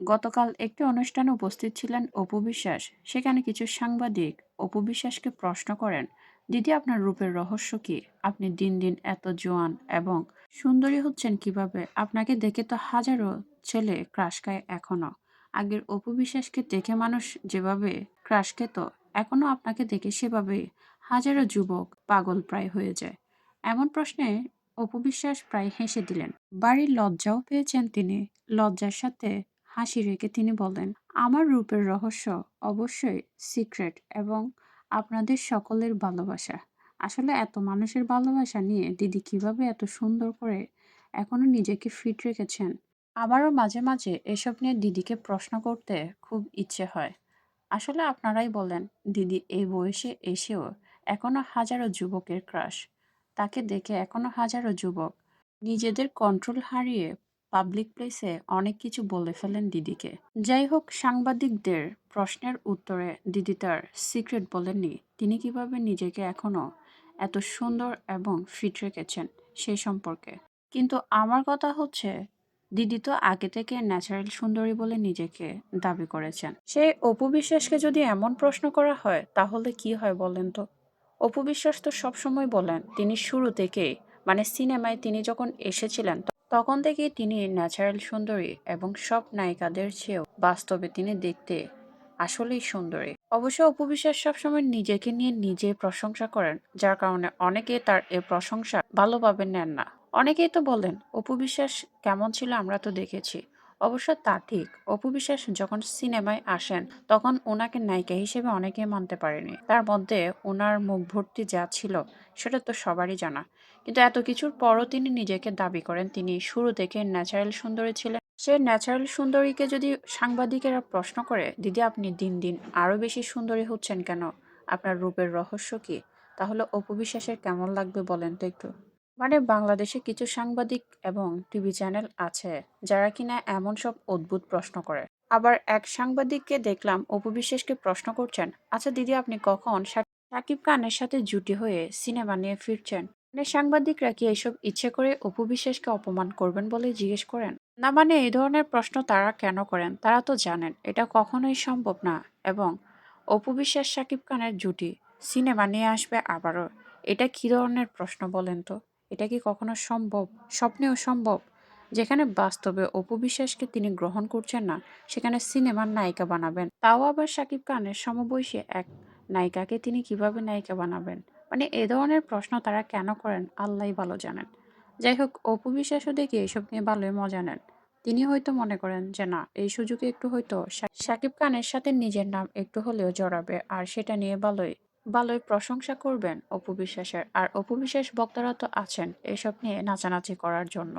গতকাল একটি অনুষ্ঠানে উপস্থিত ছিলেন অপু বিশ্বাস। সেখানে কিছু সাংবাদিক অপু বিশ্বাসকে প্রশ্ন করেন, দিদি, আপনার রূপের রহস্য কি? আপনি দিন দিন এত জোয়ান এবং সুন্দরী হচ্ছেন কীভাবে? আপনাকে দেখে তো হাজারো ছেলে ক্রাশ খায় এখনও। আগের অপু বিশ্বাসকে দেখে মানুষ যেভাবে ক্রাশ খেত, এখনও আপনাকে দেখে সেভাবে হাজারো যুবক পাগল প্রায় হয়ে যায়। এমন প্রশ্নে অপু বিশ্বাস প্রায় হেসে দিলেন, বাড়ির লজ্জাও পেয়েছেন তিনি। লজ্জার সাথে হাসি রেখে তিনি বলেন, আমার রূপের রহস্য অবশ্যই সিক্রেট এবং আপনাদের সকলের ভালোবাসা। আসলে এত মানুষের ভালোবাসা নিয়ে দিদি কীভাবে এত সুন্দর করে এখনও নিজেকে ফিট রেখেছেন? আমারও মাঝে মাঝে এসব নিয়ে দিদিকে প্রশ্ন করতে খুব ইচ্ছে হয়। আসলে আপনারাই বলেন, দিদি এই বয়সে এসেও এখনও হাজারো যুবকের ক্রাশ তাকে দেখে এখনও হাজারো যুবক নিজেদের কন্ট্রোল হারিয়ে পাবলিক প্লেসে অনেক কিছু বলে ফেলেন দিদিকে। যাই হোক, সাংবাদিকদের প্রশ্নের উত্তরে দিদি তার সিক্রেট বলেননি। তিনি কীভাবে নিজেকে এখনও এত সুন্দর এবং ফিট রেখেছেন সেই সম্পর্কে। কিন্তু আমার কথা হচ্ছে, দিদি তো আগে থেকে ন্যাচারাল সুন্দরী বলে নিজেকে দাবি করেছেন। সেই অপু বিশ্বাসকে যদি এমন প্রশ্ন করা হয়, তাহলে কি হয় বলেন তো? অপু বিশ্বাস তো সবসময় বলেন, তিনি শুরু থেকেই মানে সিনেমায় তিনি যখন এসেছিলেন তখন থেকেই তিনি ন্যাচারাল সুন্দরী এবং সব নায়িকাদের চেয়েও বাস্তবে তিনি দেখতে আসলেই সুন্দরী। অবশ্য অপু বিশ্বাস সবসময় নিজেকে নিয়ে নিজে প্রশংসা করেন, যার কারণে অনেকে তার এ প্রশংসা ভালোভাবে নেন না। অনেকেই তো বলেন, অপু বিশ্বাস কেমন ছিল আমরা তো দেখেছি। অবশ্য তা ঠিক। অপু বিশ্বাস যখন সিনেমায় আসেন, তখন ওনাকে নায়িকা হিসেবে অনেকেই মানতে পারেনি। তার মধ্যে ওনার মুখ ভর্তি যা ছিল, সেটা তো সবারই জানা। কিন্তু এত কিছুর পরও তিনি নিজেকে দাবি করেন। তিনি শুরু থেকে ন্যাচারাল সুন্দরী ছিলেন। সে ন্যাচারাল সুন্দরীকে যদি সাংবাদিকেরা প্রশ্ন করে, দিদি, আপনি দিন দিন আরও বেশি সুন্দরী হচ্ছেন কেন? আপনার রূপের রহস্য কি? তাহলে অপু বিশ্বাসের কেমন লাগবে বলেন তো একটু? মানে বাংলাদেশে কিছু সাংবাদিক এবং টিভি চ্যানেল আছে যারা কিনা এমন সব অদ্ভুত প্রশ্ন করে। আবার এক সাংবাদিককে দেখলাম অপু বিশ্বাসকে প্রশ্ন করছেন আচ্ছা দিদি, আপনি কখন শাকিব খানের সাথে জুটি হয়ে সিনেমা নিয়ে ফিরছেন। মানে সাংবাদিকরা কি এইসব ইচ্ছে করে অপু বিশ্বাসকে অপমান করবেন বলে জিজ্ঞেস করেন? না মানে এই ধরনের প্রশ্ন তারা কেন করেন? তারা তো জানেন, এটা কখনোই সম্ভব না। এবং অপু বিশ্বাস শাকিব খানের জুটি, সিনেমা নিয়ে আসবে আবারও, এটা কি ধরনের প্রশ্ন বলেন তো? এটা কি কখনো সম্ভব? স্বপ্নেও সম্ভব। যেখানে বাস্তবে অপু বিশ্বাসকে তিনি গ্রহণ করছেন না, সেখানে সিনেমার নায়িকা বানাবেন। তাও আবার শাকিব খানের সমবয়সী এক নায়িকাকে তিনি কীভাবে নায়িকা বানাবেন? মানে এ ধরনের প্রশ্ন তারা কেন করেন, আল্লাহ ভালো জানেন। যাই হোক অপু বিশ্বাসও দেখি এসব নিয়ে ভালোই মজা নেন। তিনি হয়তো মনে করেন যে, না, এই সুযোগে একটু হয়তো শাকিব খানের সাথে নিজের নাম একটু হলেও জড়াবে, আর সেটা নিয়ে ভালোই ভালোই প্রশংসা করবেন অপু বিশ্বাসের আর অপু বিশ্বাস বক্তারা তো আছেন এসব নিয়ে নাচানাচি করার জন্য।